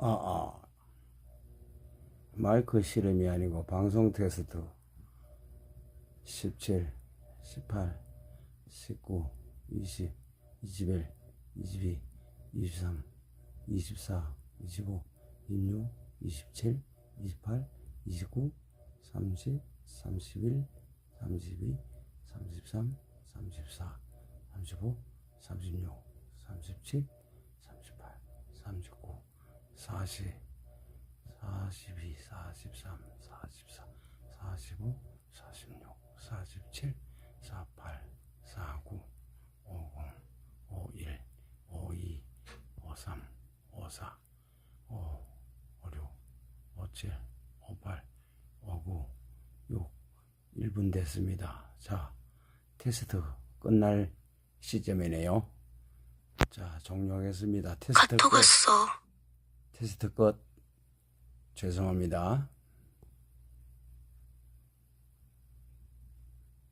아, 아. 마이크 실험이 아니고 방송 테스트 17, 18, 19, 20, 21, 22, 23, 24, 25, 26, 27, 28, 29, 30, 31, 32, 33, 34, 35, 36, 37, 38, 39, 40, 42, 43, 44, 45, 46, 47, 48, 49, 50, 51, 52, 53, 54, 5, 56, 57, 58, 59, 6, 1분 됐습니다. 자, 테스트 끝날 시점이네요. 자, 종료하겠습니다. 테스트 카톡 끝. 왔어. 테스트 끝. 죄송합니다.